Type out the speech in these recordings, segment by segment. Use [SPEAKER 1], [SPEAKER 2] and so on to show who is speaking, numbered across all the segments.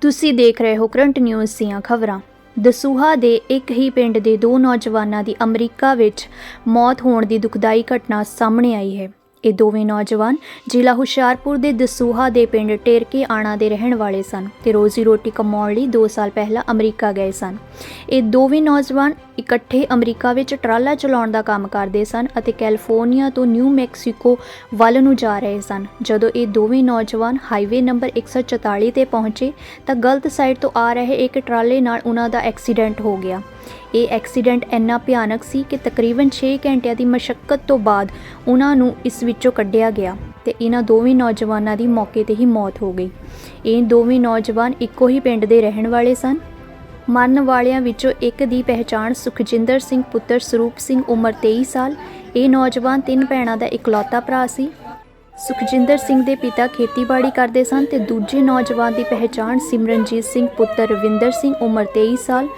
[SPEAKER 1] ਤੁਸੀਂ ਦੇਖ ਰਹੇ ਹੋ ਕਰੰਟ ਨਿਊਜ਼ ਦੀਆਂ ਖਬਰਾਂ। ਦਸੂਹਾ ਦੇ ਇੱਕ ਹੀ ਪਿੰਡ ਦੇ ਦੋ ਨੌਜਵਾਨਾਂ ਦੀ ਅਮਰੀਕਾ ਵਿੱਚ ਮੌਤ ਹੋਣ ਦੀ ਦੁਖਦਾਈ ਘਟਨਾ ਸਾਹਮਣੇ ਆਈ ਹੈ। ਇਹ ਦੋਵੇਂ ਨੌਜਵਾਨ ਜ਼ਿਲ੍ਹਾ ਹੁਸ਼ਿਆਰਪੁਰ ਦੇ ਦਸੂਹਾ ਦੇ ਪਿੰਡ ਟੇਰਕੇ ਆਣਾ ਦੇ ਰਹਿਣ ਵਾਲੇ ਸਨ ਤੇ ਰੋਜ਼ੀ ਰੋਟੀ ਕਮਾਉਣ ਲਈ 2 ਸਾਲ ਪਹਿਲਾਂ ਅਮਰੀਕਾ ਗਏ ਸਨ। ਇਹ ਦੋਵੇਂ ਨੌਜਵਾਨ ਇਕੱਠੇ ਅਮਰੀਕਾ ਵਿੱਚ ਟਰਾਲਾ ਚਲਾਉਣ ਦਾ ਕੰਮ ਕਰਦੇ ਸਨ ਅਤੇ ਕੈਲੀਫੋਰਨੀਆ ਤੋਂ ਨਿਊ ਮੈਕਸੀਕੋ ਵੱਲ ਨੂੰ ਜਾ ਰਹੇ ਸਨ। ਜਦੋਂ ਇਹ ਦੋਵੇਂ ਨੌਜਵਾਨ ਹਾਈਵੇ ਨੰਬਰ 144 ਤੇ ਪਹੁੰਚੇ, ਤਾਂ ਗਲਤ ਸਾਈਡ ਤੋਂ ਆ ਰਹੇ ਇੱਕ ਟਰਾਲੇ ਨਾਲ ਉਹਨਾਂ ਦਾ ਐਕਸੀਡੈਂਟ ਹੋ ਗਿਆ। ਇਹ ਐਕਸੀਡੈਂਟ ਇੰਨਾ ਭਿਆਨਕ ਸੀ ਕਿ ਤਕਰੀਬਨ 6 ਘੰਟਿਆਂ ਦੀ ਮਸ਼ੱਕਤ ਤੋਂ ਬਾਅਦ ਉਹਨਾਂ ਨੂੰ ਇਸ ਵਿੱਚੋਂ ਕੱਢਿਆ ਗਿਆ ਤੇ ਇਹਨਾਂ ਦੋਵੇਂ ਨੌਜਵਾਨਾਂ ਦੀ ਮੌਕੇ ਤੇ ਹੀ ਮੌਤ ਹੋ ਗਈ। ਇਹ ਦੋਵੇਂ ਨੌਜਵਾਨ ਇੱਕੋ ਹੀ ਪਿੰਡ ਦੇ ਰਹਿਣ ਵਾਲੇ ਸਨ ਮਰਨ ਵਾਲਿਆਂ ਵਿੱਚੋਂ ਇੱਕ ਦੀ ਪਹਿਚਾਣ ਸੁਖਜਿੰਦਰ ਸਿੰਘ ਪੁੱਤਰ ਸਰੂਪ ਸਿੰਘ ਉਮਰ 23 ਸਾਲ। ਇਹ ਨੌਜਵਾਨ ਤਿੰਨ ਭੈਣਾਂ ਦਾ ਇਕਲੌਤਾ ਭਰਾ ਸੀ। ਸੁਖਜਿੰਦਰ ਸਿੰਘ ਦੇ ਪਿਤਾ ਖੇਤੀਬਾੜੀ ਕਰਦੇ ਸਨ ਤੇ ਦੂਜੇ ਨੌਜਵਾਨ ਦੀ ਪਹਿਚਾਣ ਸਿਮਰਨਜੀਤ ਸਿੰਘ ਪੁੱਤਰ ਰਵਿੰਦਰ ਸਿੰਘ ਉਮਰ 23 ਸਾਲ,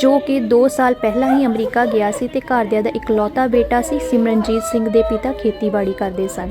[SPEAKER 1] ਜੋ ਕਿ 2 ਸਾਲ ਪਹਿਲਾਂ ਹੀ ਅਮਰੀਕਾ ਗਿਆ ਸੀ ਤੇ ਘਰਦਿਆਂ ਦਾ ਇਕਲੌਤਾ ਬੇਟਾ ਸੀ। ਸਿਮਰਨਜੀਤ ਸਿੰਘ ਦੇ ਪਿਤਾ ਖੇਤੀਬਾੜੀ ਕਰਦੇ ਸਨ।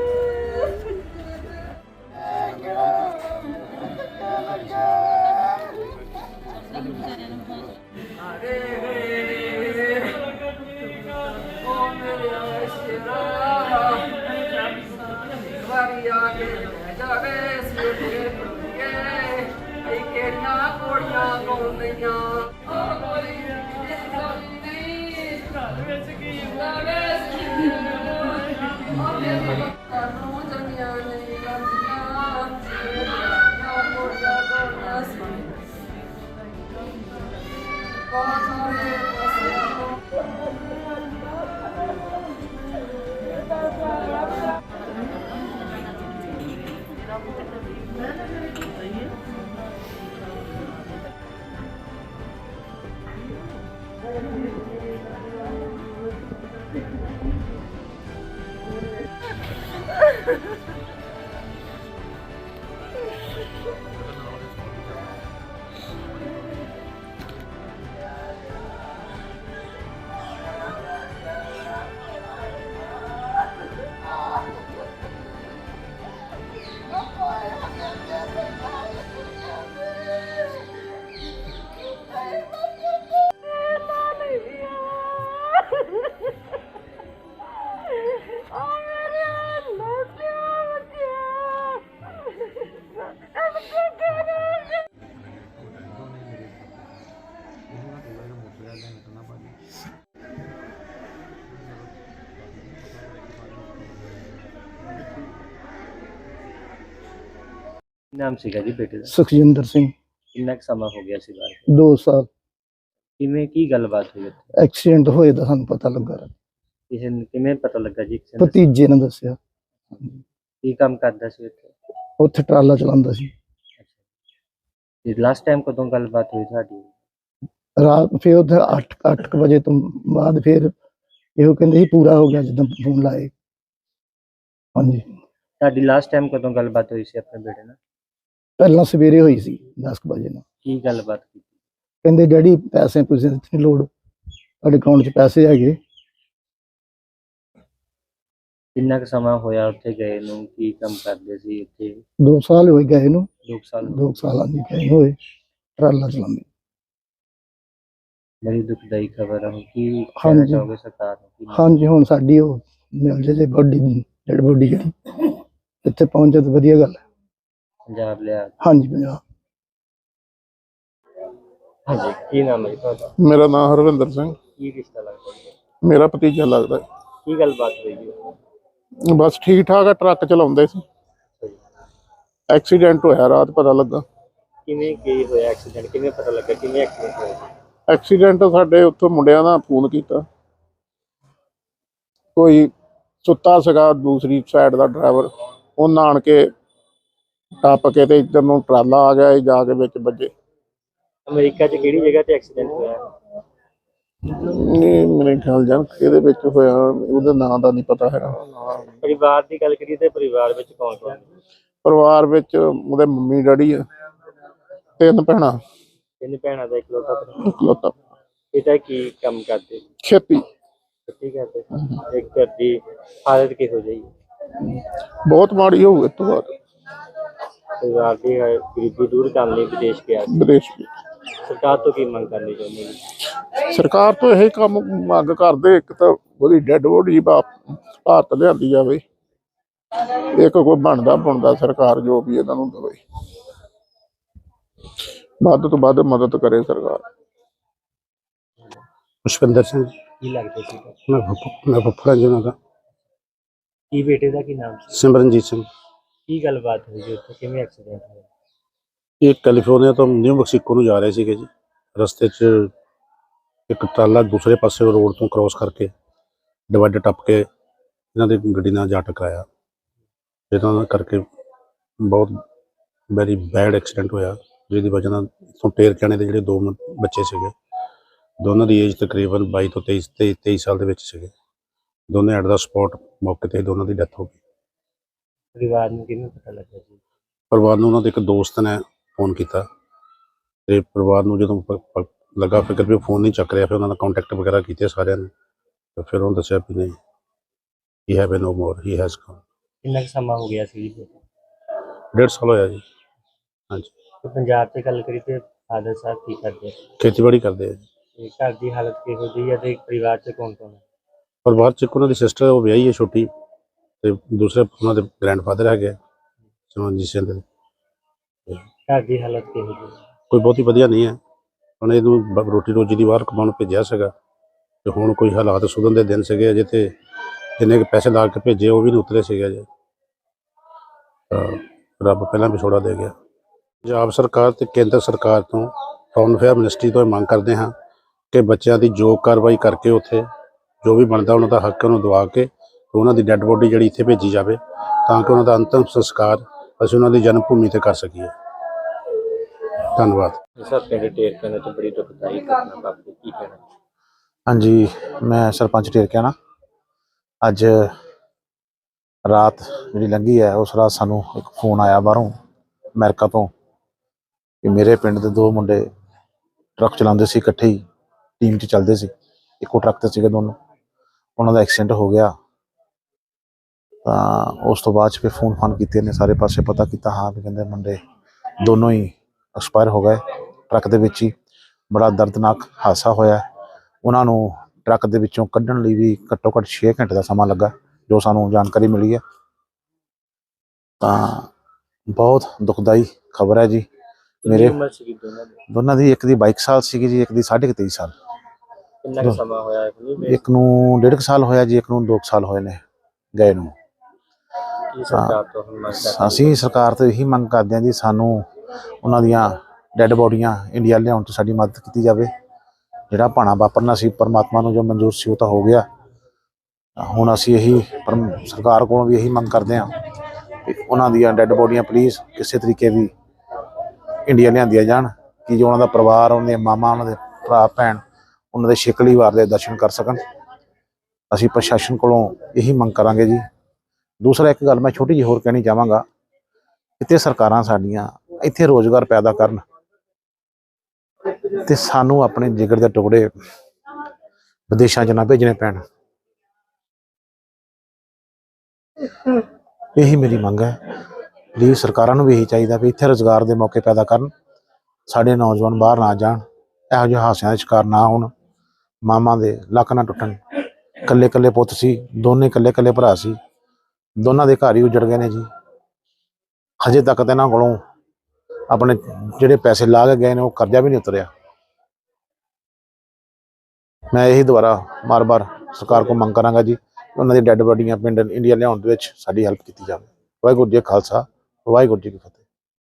[SPEAKER 2] God's ਨਾਮ ਸੀਗਾ ਜੀ ਬੇਟੇ ਦਾ
[SPEAKER 3] ਸੁਖਜਿੰਦਰ ਸਿੰਘ
[SPEAKER 2] ਕਿੰਨਾ ਕੁ ਸਮਾਂ ਹੋ ਗਿਆ ਸੀ ਬਾਹਰ
[SPEAKER 3] 2 ਸਾਲ
[SPEAKER 2] ਕਿਵੇਂ ਕੀ ਗੱਲਬਾਤ ਹੋਈ ਉੱਥੇ
[SPEAKER 3] ਐਕਸੀਡੈਂਟ ਹੋਏ ਦਾ ਸਾਨੂੰ ਪਤਾ ਲੱਗਾ
[SPEAKER 2] ਕਿਸੇ ਨੂੰ ਕਿਵੇਂ ਪਤਾ ਲੱਗਾ ਜੀ ਕਿਸੇ ਨੂੰ
[SPEAKER 3] ਭਤੀਜੇ ਨੇ ਦੱਸਿਆ
[SPEAKER 2] ਕੀ ਕੰਮ ਕਰਦਾ ਸੀ ਉੱਥੇ
[SPEAKER 3] ਉੱਥੇ ਟਰਾਲਾ ਚਲਾਉਂਦਾ ਸੀ
[SPEAKER 2] ਤੇ ਲਾਸਟ ਟਾਈਮ ਕਦੋਂ ਗੱਲਬਾਤ ਹੋਈ ਤੁਹਾਡੀ
[SPEAKER 3] ਰਾਤ ਫਿਰ ਉੱਥੇ 8 8 ਵਜੇ ਤੋਂ ਬਾਅਦ ਫਿਰ ਇਹੋ ਕਹਿੰਦੇ ਸੀ ਪੂਰਾ ਹੋ ਗਿਆ ਜਦੋਂ ਫੋਨ ਲਾਏ ਹਾਂਜੀ
[SPEAKER 2] ਤੁਹਾਡੀ ਲਾਸਟ ਟਾਈਮ ਕਦੋਂ ਗੱਲਬਾਤ ਹੋਈ ਸੀ ਆਪਣੇ ਬੇਟੇ ਨਾਲ
[SPEAKER 3] ਪਹਿਲਾਂ ਸਵੇਰੇ ਹੋਈ ਸੀ 10 ਵਜੇ ਨਾਲ
[SPEAKER 2] ਕੀ ਗੱਲਬਾਤ ਕੀਤੀ?
[SPEAKER 3] ਕਹਿੰਦੇ ਡੈਡੀ ਪੈਸੇ ਪੂਸੇ ਦੀ ਨਹੀਂ ਲੋੜ ਤੁਹਾਡੇ ਅਕਾਊਂਟ 'ਚ ਪੈਸੇ ਹੈਗੇ।
[SPEAKER 2] ਕਿੰਨਾ ਕੁ ਸਮਾਂ ਹੋਇਆ ਉੱਥੇ ਗਏ ਨੂੰ? ਕੀ ਕੰਮ ਕਰਦੇ ਸੀ ਉੱਥੇ
[SPEAKER 3] 2 ਸਾਲ ਹੋਏ ਗਏ ਨੂੰ।
[SPEAKER 2] ਦੋ ਕੁ ਸਾਲ
[SPEAKER 3] 2 ਸਾਲਾਂ ਦੀ ਗਏ ਹੋਏ। ਟਰਾਲਾ ਚਲਾਉਂਦੇ।
[SPEAKER 2] ਬੜੀ ਦੁਖਦਾਈ ਖਬਰ ਹੈ ਕੀ ਕਹਿਣਾ
[SPEAKER 3] ਹਾਂਜੀ।
[SPEAKER 2] ਚਾਹੋਗੇ ਸਰਕਾਰ ਨੂੰ? ਕੀ
[SPEAKER 3] ਹਾਂਜੀ ਹੁਣ ਸਾਡੀ ਉਹ ਮਿਲ ਜੇ ਜੇ ਬੋਡੀ ਡੈਡ ਬੋਡੀ ਜਿਹੜੀ ਇੱਥੇ ਪਹੁੰਚੇ ਤਾਂ ਵਧੀਆ ਗੱਲ ਹੈ।
[SPEAKER 2] ਪੰਜਾਬ ਲਿਆ।
[SPEAKER 3] ਹਾਂਜੀ ਪੰਜਾਬ।
[SPEAKER 2] ਹਾਂਜੀ ਕੀ ਨਾਮ ਹੈ ਜੀ ਤੁਹਾਡਾ?
[SPEAKER 4] ਮੇਰਾ ਨਾਮ ਹਰਵਿੰਦਰ ਸਿੰਘ।
[SPEAKER 2] ਕੀ ਰਿਸ਼ਤਾ ਲੱਗਦਾ ਜੀ?
[SPEAKER 4] ਮੇਰਾ ਭਤੀਜਾ ਲੱਗਦਾ।
[SPEAKER 2] ਕੀ ਗੱਲਬਾਤ ਹੋਈ ਜੀ?
[SPEAKER 4] ਬਸ ਠੀਕ ਠਾਕ ਆ ਟਰੱਕ ਚਲਾਉਂਦੇ ਸੀ। ਐਕਸੀਡੈਂਟ ਹੋਇਆ ਰਾਤ ਪਤਾ ਲੱਗਾ।
[SPEAKER 2] ਕਿਵੇਂ ਕੀ ਹੋਇਆ ਐਕਸੀਡੈਂਟ? ਕਿਵੇਂ ਪਤਾ ਲੱਗਾ? ਕਿਵੇਂ ਐਕਸੀਡੈਂਟ ਹੋਇਆ ਜੀ?
[SPEAKER 4] ਐਕਸੀਡੈਂਟ ਸਾਡੇ ਉੱਥੋਂ ਮੁੰਡਿਆਂ ਦਾ ਫੋਨ ਕੀਤਾ। ਕੋਈ ਸੁੱਤਾ ਸੀਗਾ ਦੂਸਰੀ ਸਾਈਡ ਦਾ ਡਰਾਈਵਰ। ਉਹਨਾਂ ਆਣ ਕੇ ਟੱਪ ਕੇ ਤੇ ਇੱਧਰ ਨੂੰ ਟਰਾਲਾ ਆ ਗਿਆ ਇਹ ਜਾ ਕੇ ਵਿੱਚ ਵੱਜੇ।
[SPEAKER 2] ਅਮਰੀਕਾ 'ਚ ਕਿਹੜੀ ਜਗ੍ਹਾ ਤੇ ਐਕਸੀਡੈਂਟ ਹੋਇਆ?
[SPEAKER 4] ਨਹੀਂ ਮੇਰੇ ਖਿਆਲ ਜਾਨ ਇਹਦੇ ਵਿੱਚ ਹੋਇਆ ਉਹਦੇ ਨਾਂ ਦਾ ਨਹੀਂ ਪਤਾ ਹੈਗਾ।
[SPEAKER 2] ਪਰਿਵਾਰ ਦੀ ਗੱਲ ਕਰੀਏ ਤੇ ਪਰਿਵਾਰ ਵਿੱਚ ਕੌਣ ਕੌਣ?
[SPEAKER 4] ਪਰਿਵਾਰ ਵਿੱਚ ਉਹਦੇ ਮੰਮੀ ਡੈਡੀ ਆ ਤਿੰਨ ਭੈਣਾਂ।
[SPEAKER 2] ਤਿੰਨ ਭੈਣਾਂ ਦਾ ਇਕਲੌਤਾ ਭਰਾ
[SPEAKER 4] ਇਕਲੌਤਾ।
[SPEAKER 2] ਪਿਤਾ ਕੀ ਕੰਮ ਕਰਦੇ?
[SPEAKER 4] ਖੇਤੀ।
[SPEAKER 2] ਛੁੱਟੀ ਕਰਦੇ? ਇੱਕ ਘਰ ਦੀ ਹਾਲਤ ਕਿਹੋ ਜਿਹੀ?
[SPEAKER 4] ਬਹੁਤ ਮਾੜੀ ਹੋਊ ਇਸ ਤੋਂ ਬਾਅਦ।
[SPEAKER 2] ਪਰਿਵਾਰ ਦੀ ਹੈ, ਗਰੀਬੀ ਦੂਰ ਕਰਨ ਲਈ ਵਿਦੇਸ਼ ਗਿਆ ਸੀ।
[SPEAKER 4] ਵਿਦੇਸ਼ ਵਿੱਚ
[SPEAKER 2] ਸਰਕਾਰ ਤੋਂ ਕੀ ਮੰਗ ਕਰਨੀ ਚਾਹੁੰਦੇ ਨੇ
[SPEAKER 4] ਸਰਕਾਰ ਤੋਂ ਇਹ ਕੰਮ ਮੰਗ ਕਰਦੇ ਇੱਕ ਤਾਂ ਉਹਦੀ ਡੈੱਡ ਬੋਡੀ ਭਾਰਤ ਲਿਆਂਦੀ ਜਾਵੇ। ਇੱਕ ਕੋਈ ਬਣਦਾ ਬਣਦਾ ਸਰਕਾਰ ਜੋ ਵੀ ਇਹਨਾਂ ਨੂੰ ਦੇਵੇ। ਵੱਧ ਤੋਂ ਵੱਧ ਮਦਦ ਕਰੇ ਸਰਕਾਰ।
[SPEAKER 5] ਪੁਸ਼ਪਿੰਦਰ ਸਿੰਘ ਜੀ।
[SPEAKER 2] ਕੀ ਲੱਗਦਾ ਸੀ?
[SPEAKER 5] ਮੈਂ ਫੁੱਫ- ਮੈਂ ਫੁੱਫੜਾ ਜੀ ਉਹਨਾਂ ਦਾ।
[SPEAKER 2] ਕੀ ਬੇਟੇ ਦਾ ਕੀ ਨਾਮ ਸੀ?
[SPEAKER 5] ਸਿਮਰਨਜੀਤ ਸਿੰਘ।
[SPEAKER 2] ਕੀ ਗੱਲਬਾਤ ਹੋਈ ਜੀ ਉੱਥੇ? ਕਿਵੇਂ ਐਕਸੀਡੈਂਟ ਹੋਇਆ?
[SPEAKER 5] ਇਹ ਕੈਲੀਫੋਰਨੀਆ ਤੋਂ ਨਿਊ ਮੈਕਸੀਕੋ ਨੂੰ ਜਾ ਰਹੇ ਸੀਗੇ ਜੀ। ਰਸਤੇ 'ਚ ਇੱਕ ਟਰਾਲਾ ਦੂਸਰੇ ਪਾਸੇ ਰੋਡ ਤੋਂ ਕ੍ਰਾਸ ਕਰਕੇ ਡਿਵਾਈਡਰ ਟੱਪ ਕੇ ਇਹਨਾਂ ਦੀ ਗੱਡੀ ਨਾਲ ਜਾ ਟਕਰਾਇਆ। ਜਿਹਨਾਂ ਕਰਕੇ ਬਹੁਤ ਵੈਰੀ ਬੈਡ ਐਕਸੀਡੈਂਟ ਹੋਇਆ, ਜਿਹਦੀ ਵਜ੍ਹਾ ਨਾਲ ਇੱਥੋਂ ਟੇਰ ਜਾਣੇ ਦੇ ਜਿਹੜੇ ਦੋ ਬੱਚੇ ਸੀਗੇ, ਦੋਨਾਂ ਦੀ ਏਜ ਤਕਰੀਬਨ 22 ਤੋਂ 23 23 23 ਸਾਲ ਦੇ ਵਿੱਚ ਸੀਗੇ। ਦੋਨੇ ਐਟ ਦਾ ਸਪੌਟ ਮੌਕੇ ਤੇ ਦੋਨਾਂ ਦੀ ਡੈਥ ਹੋ ਗਈ।
[SPEAKER 2] ਪਰਿਵਾਰ ਨੂੰ ਕਿਵੇਂ ਪਤਾ ਲੱਗਾ ਜੀ?
[SPEAKER 5] ਪਰਿਵਾਰ ਨੂੰ ਉਹਨਾਂ ਦੇ ਇੱਕ ਦੋਸਤ ਨੇ ਫੋਨ ਕੀਤਾ। ਤੇ ਪਰਿਵਾਰ ਨੂੰ ਜਦੋਂ ਪ- ਪ- ਲੱਗਾ ਫਿਕਰ ਵੀ ਫੋਨ ਨਹੀਂ ਚੱਕ ਰਿਹਾ ਫਿਰ ਉਹਨਾਂ ਦਾ ਕੰਟੈਕਟ ਵਗੈਰਾ ਕੀਤੇ ਸਾਰਿਆਂ ਨੇ। ਤੇ ਫਿਰ ਉਹਨੂੰ ਦੱਸਿਆ ਵੀ ਨਹੀਂ he have no more he has gone
[SPEAKER 2] ਕਿੰਨਾ ਕੁ ਸਮਾਂ ਹੋ ਗਿਆ ਸੀ ਜੀ?
[SPEAKER 5] ਡੇਢ ਸਾਲ ਹੋਇਆ ਜੀ। ਹਾਂਜੀ।
[SPEAKER 2] ਤੇ ਪੰਜਾਬ 'ਚ ਗੱਲ ਕਰੀ ਤੇ ਫਾਦਰ ਸਾਹਿਬ ਕੀ ਕਰਦੇ? ਆ?
[SPEAKER 5] ਖੇਤੀਬਾੜੀ ਕਰਦੇ ਆ ਜੀ।
[SPEAKER 2] ਤੇ ਘਰ ਦੀ ਹਾਲਤ ਕਿਹੋ ਜਿਹੀ ਹੈ ਤੇ ਪਰਿਵਾਰ 'ਚ ਕੌਣ ਕੌਣ ਹੈ
[SPEAKER 5] ਪਰਿਵਾਰ ਚ ਇੱਕ ਉਹਨਾਂ ਦੀ ਸਿਸਟਰ ਉਹ ਵਿਆਹੀ ਹੈ ਛੋਟੀ। ਤੇ ਦੂਸਰੇ ਉਹਨਾਂ ਦੇ ਗ੍ਰੈਂਡਫਾਦਰ ਹੈਗੇ ਸਿਮਰਨਜੀਤ ਸਿੰਘ ਦੇ।
[SPEAKER 2] ਘਰ ਦੀ ਹਾਲਤ ਕਿਹੋ ਜਿਹੀ? ਹੈ
[SPEAKER 5] ਕੋਈ ਬਹੁਤੀ ਵਧੀਆ ਨਹੀਂ ਹੈ। ਹੁਣ ਇਹਨੂੰ ਬ- ਰੋਟੀ ਰੋਜੀ ਦੀ ਬਾਹਰ ਕਮਾਉਣ ਭੇਜਿਆ ਸੀਗਾ। ਤੇ ਹੁਣ ਕੋਈ ਹਾਲਾਤ ਸੁਧਰਨ ਦੇ ਦਿਨ ਸੀਗੇ ਅਜੇ ਤੇ ਜਿੰਨੇ ਕੁ ਪੈਸੇ ਲਾ ਕੇ ਭੇਜੇ ਉਹ ਵੀ ਨਹੀਂ ਉਤਰੇ ਸੀਗੇ ਅਜੇ। ਤਾਂ ਰੱਬ ਪਹਿਲਾਂ ਵਿਛੋੜਾ ਦੇ ਗਿਆ। ਪੰਜਾਬ ਸਰਕਾਰ ਤੇ ਕੇਂਦਰ ਸਰਕਾਰ ਤੋਂ ਫੌਰਨ ਅਫੇਅਰ ਮਿਨਿਸਟਰੀ ਤੋਂ ਇਹ ਮੰਗ ਕਰਦੇ ਹਾਂ ਕਿ ਬੱਚਿਆਂ ਦੀ ਜੋ ਕਾਰਵਾਈ ਕਰਕੇ ਉੱਥੇ ਜੋ ਵੀ ਬਣਦਾ ਉਹਨਾਂ ਦਾ ਹੱਕ ਉਹਨੂੰ ਦਵਾ ਕੇ ਉਹਨਾਂ ਦੀ ਡੈੱਡ ਬੋਡੀ ਜਿਹੜੀ ਇੱਥੇ ਭੇਜੀ ਜਾਵੇ ਤਾਂ ਕਿ ਉਹਨਾਂ ਦਾ ਅੰਤਿਮ ਸੰਸਕਾਰ ਅਸੀਂ ਉਹਨਾਂ ਦੀ ਜਨਮ ਭੂਮੀ ਤੇ ਕਰ ਸਕੀਏ। ਧੰਨਵਾਦ।
[SPEAKER 2] ਸਰ ਪਿੰਡ ਟੇਰ ਪਿੰਡ 'ਚ ਬੜੀ ਦੁਖਦਾਈ ਘਟਨਾ ਵਾਪਰੀ ਕੀ ਕਹਿਣਾ?
[SPEAKER 6] ਹਾਂਜੀ ਮੈਂ ਸਰਪੰਚ ਢੇਰਕਿਆਣਾ ਅੱਜ ਰਾਤ ਜਿਹੜੀ ਲੰਘੀ ਹੈ ਉਸ ਰਾਤ ਸਾਨੂੰ ਇੱਕ ਫੋਨ ਆਇਆ ਬਾਹਰੋਂ ਅਮਰੀਕਾ ਤੋਂ ਕਿ ਮੇਰੇ ਪਿੰਡ ਦੇ ਦੋ ਮੁੰਡੇ ਟਰੱਕ ਚਲਾਉਂਦੇ ਸੀ ਇਕੱਠੇ ਹੀ ਟੀਮ 'ਚ ਚੱਲਦੇ ਸੀ। ਇੱਕੋ ਟਰੱਕ ਤੇ ਸੀਗੇ ਦੋਨੋਂ। ਉਹਨਾਂ ਦਾ ਐਕਸੀਡੈਂਟ ਹੋ ਗਿਆ। ਤਾਂ ਉਸ ਤੋਂ ਬਾਅਦ 'ਚ ਫਿਰ ਫੋਨ ਫਾਨ ਕੀਤੇ ਨੇ ਸਾਰੇ ਪਾਸੇ ਪਤਾ ਕੀਤਾ ਹਾਂ ਵੀ ਕਹਿੰਦੇ ਮੁੰਡੇ ਦੋਨੋਂ ਹੀ ਐਕਸਪਾਇਰ ਹੋ ਗਏ ਟਰੱਕ ਦੇ ਵਿੱਚ ਹੀ। ਬੜਾ ਦਰਦਨਾਕ ਹਾਦਸਾ ਹੋਇਆ। ਉਹਨਾਂ ਨੂੰ ਟਰੱਕ ਦੇ ਵਿੱਚੋਂ ਕੱਢਣ ਲਈ ਵੀ ਘੱਟੋ ਘੱਟ 6 ਘੰਟੇ ਦਾ ਸਮਾਂ ਲੱਗਾ ਜੋ ਸਾਨੂੰ ਜਾਣਕਾਰੀ ਮਿਲੀ ਹੈ। ਤਾਂ ਬਹੁਤ ਦੁਖਦਾਈ ਖਬਰ ਹੈ ਜੀ। ਮੇਰੇ
[SPEAKER 2] ਦੋਨਾਂ ਦੀ?
[SPEAKER 6] ਇੱਕ ਦੀ 22 ਸਾਲ ਸੀਗੀ ਜੀ ਇੱਕ ਦੀ 23.5 ਸਾਲ।
[SPEAKER 2] ਕਿੰਨਾ ਕੁ ਸਮਾਂ ਹੋਇਆ
[SPEAKER 6] ਇੱਕ ਨੂੰ ਡੇਢ ਕੁ ਸਾਲ ਹੋਇਆ ਜੀ ਇੱਕ ਨੂੰ 2 ਸਾਲ ਹੋਏ ਨੇ ਗਏ ਨੂੰ।
[SPEAKER 2] ਕੀ ਸਰਕਾਰ ਤੋਂ ਹੁਣ ਮੰਗ ਕਰਦੇ
[SPEAKER 6] ਅਸੀਂ ਸਰਕਾਰ ਤੋਂ ਇਹੀ ਮੰਗ ਕਰਦੇ ਹਾਂ ਜੀ ਸਾਨੂੰ ਉਹਨਾਂ ਦੀਆਂ ਡੈੱਡ ਬੋਡੀਆਂ ਇੰਡੀਆ ਲਿਆਉਣ 'ਚ ਸਾਡੀ ਮਦਦ ਕੀਤੀ ਜਾਵੇ। ਜਿਹੜਾ ਭਾਣਾ ਵਾਪਰਨਾ ਸੀ ਪਰਮਾਤਮਾ ਨੂੰ ਜੋ ਮਨਜ਼ੂਰ ਸੀ ਉਹ ਤਾਂ ਹੋ ਗਿਆ। ਹੁਣ ਅਸੀਂ ਇਹੀ ਪਰਮ- ਸਰਕਾਰ ਕੋਲੋਂ ਵੀ ਇਹੀ ਮੰਗ ਕਰਦੇ ਹਾਂ ਕਿ ਉਹਨਾਂ ਦੀਆਂ ਡੈੱਡ ਬੋਡੀਆਂ ਪਲੀਜ਼ ਕਿਸੇ ਤਰੀਕੇ ਵੀ ਇੰਡੀਆ ਲਿਆਂਦੀਆਂ ਜਾਣ ਕਿ ਜੋ ਉਹਨਾਂ ਦਾ ਪਰਿਵਾਰ ਉਹਨਾਂ ਦੇ ਮਾਮਾ ਉਹਨਾਂ ਦੇ ਭਰਾ ਭੈਣ ਉਹਨਾਂ ਦੇ ਸ਼ਿਕਲੀ ਵਾਰ ਦੇ ਦਰਸ਼ਨ ਕਰ ਸਕਣ। ਅਸੀਂ ਪ੍ਰਸ਼ਾਸਨ ਕੋਲੋਂ ਇਹੀ ਮੰਗ ਕਰਾਂਗੇ ਜੀ। ਦੂਸਰਾ ਇੱਕ ਗੱਲ ਮੈਂ ਛੋਟੀ ਜਿਹੀ ਹੋਰ ਕਹਿਣੀ ਚਾਹਾਂਗਾ, ਇੱਥੇ ਸਰਕਾਰਾਂ ਸਾਡੀਆਂ ਇੱਥੇ ਰੋਜ਼ਗਾਰ ਪੈਦਾ ਕਰਨ ਤੇ ਸਾਨੂੰ ਆਪਣੇ ਜਿਗਰ ਦੇ ਟੁਕੜੇ ਵਿਦੇਸ਼ਾਂ 'ਚ ਨਾ ਭੇਜਣੇ ਪੈਣ। ਇਹੀ ਮੇਰੀ ਮੰਗ ਹੈ ਪਲੀਜ਼ ਸਰਕਾਰਾਂ ਨੂੰ ਵੀ ਇਹੀ ਚਾਹੀਦਾ ਵੀ ਇੱਥੇ ਰੋਜ਼ਗਾਰ ਦੇ ਮੌਕੇ ਪੈਦਾ ਕਰਨ, ਸਾਡੇ ਨੌਜਵਾਨ ਬਾਹਰ ਨਾ ਜਾਣ, ਇਹੋ ਜਿਹੇ ਹਾਸਿਆਂ ਦੇ ਸ਼ਿਕਾਰ ਨਾ ਹੋਣ, ਮਾਮਾ ਦੇ ਲੱਕ ਨਾ ਟੁੱਟਣ। ਕੱਲੇ ਕੱਲੇ ਪੁੱਤ ਸੀ, ਦੋਨੇ ਕੱਲੇ ਕੱਲੇ ਭਰਾ ਸੀ। ਦੋਨਾਂ ਦੇ ਘਰ ਹੀ ਉਜੜ ਗਏ ਨੇ ਜੀ। ਹਜੇ ਤੱਕ ਤਾਂ ਇਹਨਾਂ ਕੋਲੋਂ ਆਪਣੇ ਜਿਹੜੇ ਪੈਸੇ ਲਾ ਕੇ ਗਏ ਨੇ, ਉਹ ਕਰਜ਼ਾ ਵੀ ਨਹੀਂ ਉਤਰਿਆ। ਮੈਂ ਇਹੀ ਦੁਬਾਰਾ ਮਾਰ-ਬਾਰ ਸਰਕਾਰ ਕੋਲ ਮੰਗ ਕਰਾਂਗਾ ਜੀ ਉਹਨਾਂ ਦੀ ਡੈੱਡ ਬੋਡੀਆਂ ਪਿੰਡ ਇੰਡੀਆ ਲਿਆਉਣ ਦੇ ਵਿੱਚ ਸਾਡੀ ਹੈਲਪ ਕੀਤੀ ਜਾਵੇ। ਵਾਹਿਗੁਰੂ ਜੀ ਕਾ ਖਾਲਸਾ, ਵਾਹਿਗੁਰੂ ਜੀ ਕੀ ਫਤਿਹ।